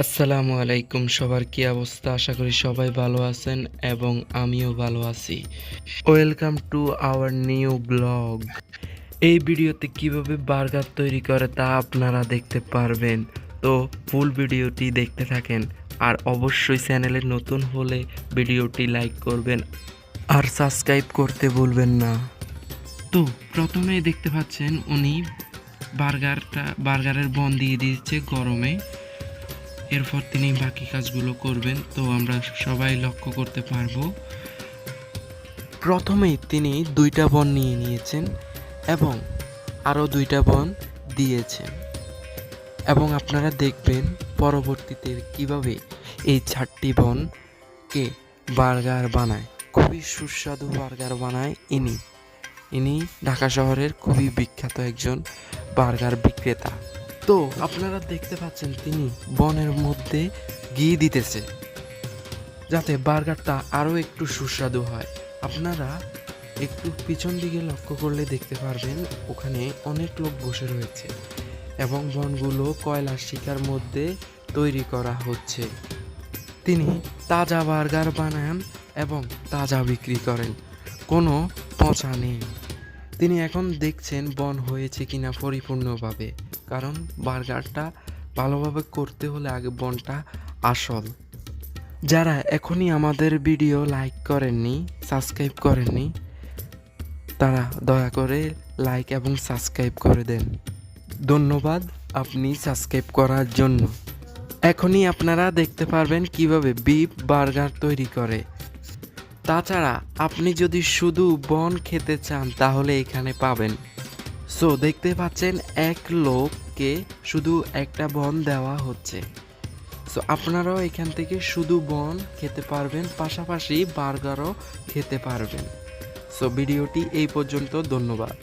আসসালামু আলাইকুম, সবার কি অবস্থা? আশা করি সবাই ভালো আছেন এবং আমিও ভালো আছি। Welcome to our new blog এই ভিডিওতে কীভাবে বার্গার তৈরি করে তা আপনারা দেখতে পারবেন। তো ফুল ভিডিওটি দেখতে থাকেন। আর অবশ্যই চ্যানেলে নতুন হলে ভিডিওটি লাইক করবেন। আর সাবস্ক্রাইব করতে ভুলবেন না। তো প্রথমে দেখতে পাচ্ছেন উনি বার্গারটা, বার্গারের বন দিয়ে দিয়েছে গরমে। এরপর তিনি বাকি কাজগুলো করবেন, তো আমরা সবাই লক্ষ্য করতে পারব। প্রথমেই তিনি দুইটা বন নিয়ে নিয়েছেন এবং আরও দুইটা বন দিয়েছেন। এবং আপনারা দেখবেন পরবর্তীতে কীভাবে এই চারটি বনকে বার্গার বানায়। খুবই সুস্বাদু বার্গার বানায় ইনি। ইনি ঢাকা শহরের খুবই বিখ্যাত একজন বার্গার বিক্রেতা। তো আপনারা দেখতে পাচ্ছেন তিনি বনের মধ্যে ঘি দিতেছে, যাতে বার্গারটা আরও একটু সুস্বাদু হয়। আপনারা একটু পিছন দিকে লক্ষ্য করলে দেখতে পারবেন, ওখানে অনেক লোক বসে রয়েছে এবং বনগুলো কয়লার শিকার মধ্যে তৈরি করা হচ্ছে। তিনি তাজা বার্গার বানান এবং তাজা বিক্রি করেন, কোনো পচা নেই। তিনি এখন দেখছেন বন হয়েছে কিনা পরিপূর্ণভাবে, কারণ বার্গারটা ভালোভাবে করতে হলে আগে বনটা আসল। যারা এখনই আমাদের ভিডিও লাইক করেননি, সাবস্ক্রাইব করেননি, তারা দয়া করে লাইক এবং সাবস্ক্রাইব করে দেন। ধন্যবাদ আপনি সাবস্ক্রাইব করার জন্য। এখনই আপনারা দেখতে পারবেন কীভাবে বিফ বার্গার তৈরি করে। তাছাড়া আপনি যদি শুধু বন খেতে চান, তাহলে এখানে পাবেন। সো দেখতে পাচ্ছেন এক লোককে শুধু একটা বন দেওয়া হচ্ছে। সো আপনারাও এখান থেকে শুধু বন খেতে পারবেন, পাশাপাশি বার্গারও খেতে পারবেন। সো ভিডিওটি এই পর্যন্ত, ধন্যবাদ।